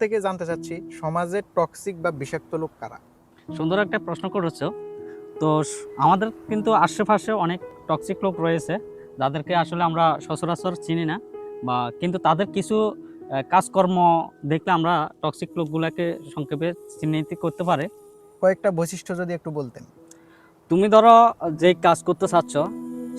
থেকে জানতে চাচ্ছি সমাজে টক্সিক বা বিষাক্ত লোক কারা? সুন্দর একটা প্রশ্ন করেছ। তো আমাদের কিন্তু আশেপাশে অনেক টক্সিক লোক রয়েছে যাদেরকে আসলে আমরা সচরাচর চিনি না বা কিন্তু তাদের কিছু কাজকর্ম দেখলে আমরা টক্সিক লোকগুলোকে সংক্ষেপে চিহ্নিত করতে পারে। কয়েকটা বৈশিষ্ট্য যদি একটু বলতেন। তুমি ধরো যে কাজ করতে চাচ্ছ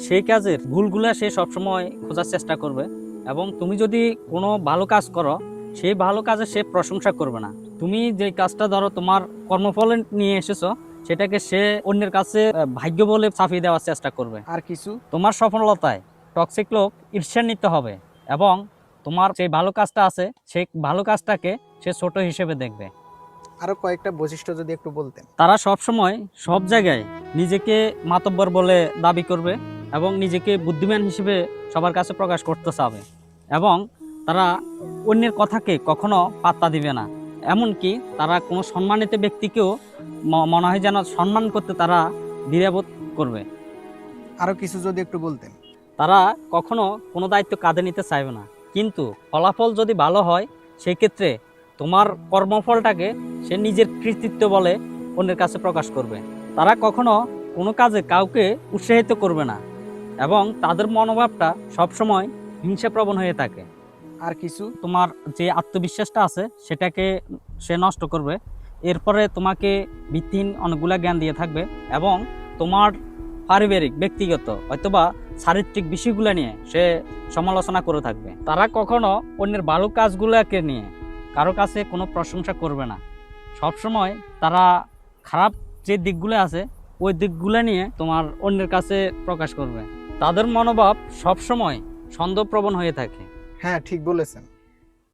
সেই কাজের ভুলগুলা সে সবসময় খোঁজার চেষ্টা করবে এবং তুমি যদি কোনো ভালো কাজ করো সেই ভালো কাজে সে প্রশংসা করবে না। তুমি যে কাজটা ধরো তোমার কর্মফল নিয়ে এসেছ সেটাকে সে অন্যের কাছে ভাগ্য বলে চাপিয়ে দেওয়ার চেষ্টা করবে। আর কিছু? তোমার সফলতায় টক্সিক লোক ঈর্ষান্বিত হবে এবং তোমার যে ভালো কাজটা আছে সেই ভালো কাজটাকে সে ছোট হিসেবে দেখবে। আরও কয়েকটা বৈশিষ্ট্য যদি একটু বলতেন। তারা সব সময় সব জায়গায় নিজেকে মাতব্বর বলে দাবি করবে এবং নিজেকে বুদ্ধিমান হিসেবে সবার কাছে প্রকাশ করতে চাবে এবং তারা অন্যের কথাকে কখনো পাত্তা দিবে না। এমনকি তারা কোনো সম্মানিত ব্যক্তিকেও মনে হয় যেন সম্মান করতে তারা দ্বিধাবোধ করবে। আরও কিছু যদি একটু বলতেন। তারা কখনো কোনো দায়িত্ব কাঁধে নিতে চাইবে না। কিন্তু ফলাফল যদি ভালো হয় সেই ক্ষেত্রে তোমার কর্মফলটাকে সে নিজের কৃতিত্ব বলে অন্যের কাছে প্রকাশ করবে। তারা কখনো কোনো কাজে কাউকে উৎসাহিত করবে না এবং তাদের মনোভাবটা সবসময় হিংসাপ্রবণ হয়ে থাকে। আর কিছু তোমার যে আত্মবিশ্বাসটা আছে, সেটাকে সে নষ্ট করবে। এরপরে তোমাকে ভিত্তিহীন অনেকগুলা জ্ঞান দিয়ে থাকবে এবং তোমার পারিবারিক, ব্যক্তিগত অথবা চারিত্রিক বিষয়গুলো নিয়ে সে সমালোচনা করে থাকবে। তারা কখনো অন্যের ভালো কাজগুলোকে নিয়ে কারও কাছে কোনো প্রশংসা করবে না। সবসময় তারা খারাপ যে দিকগুলো আছে, ওই দিকগুলো নিয়ে তোমার অন্যের কাছে প্রকাশ করবে। তাদের মনোভাব সবসময় সন্দেহপ্রবণ হয়ে থাকে। হ্যাঁ ঠিক বলেছেন।